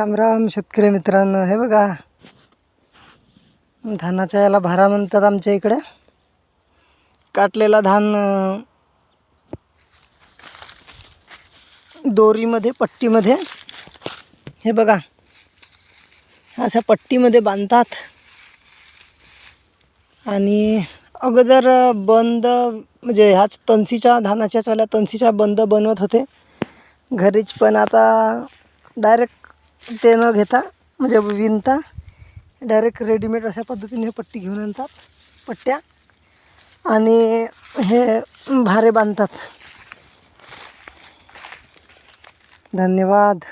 राम राम शेतकरी मित्रांनो हे बघा. धानाच्या याला भारा म्हणतात आमच्या इकडे. काटलेला धान दोरीमध्ये पट्टीमध्ये. हे बघा. अशा पट्टीमध्ये बांधतात. आणि अगोदर बंद म्हणजे ह्याच तनसीच्या धानाच्याच वाल्या तनसीच्या बंद बनवत होते. घरीच पण आता डायरेक्ट ते न घेता म्हणजे विणता डायरेक्ट रेडीमेड अशा पद्धतीने हे पट्टी घेऊन आणतात पट्ट्या. आणि हे भारे बांधतात. धन्यवाद.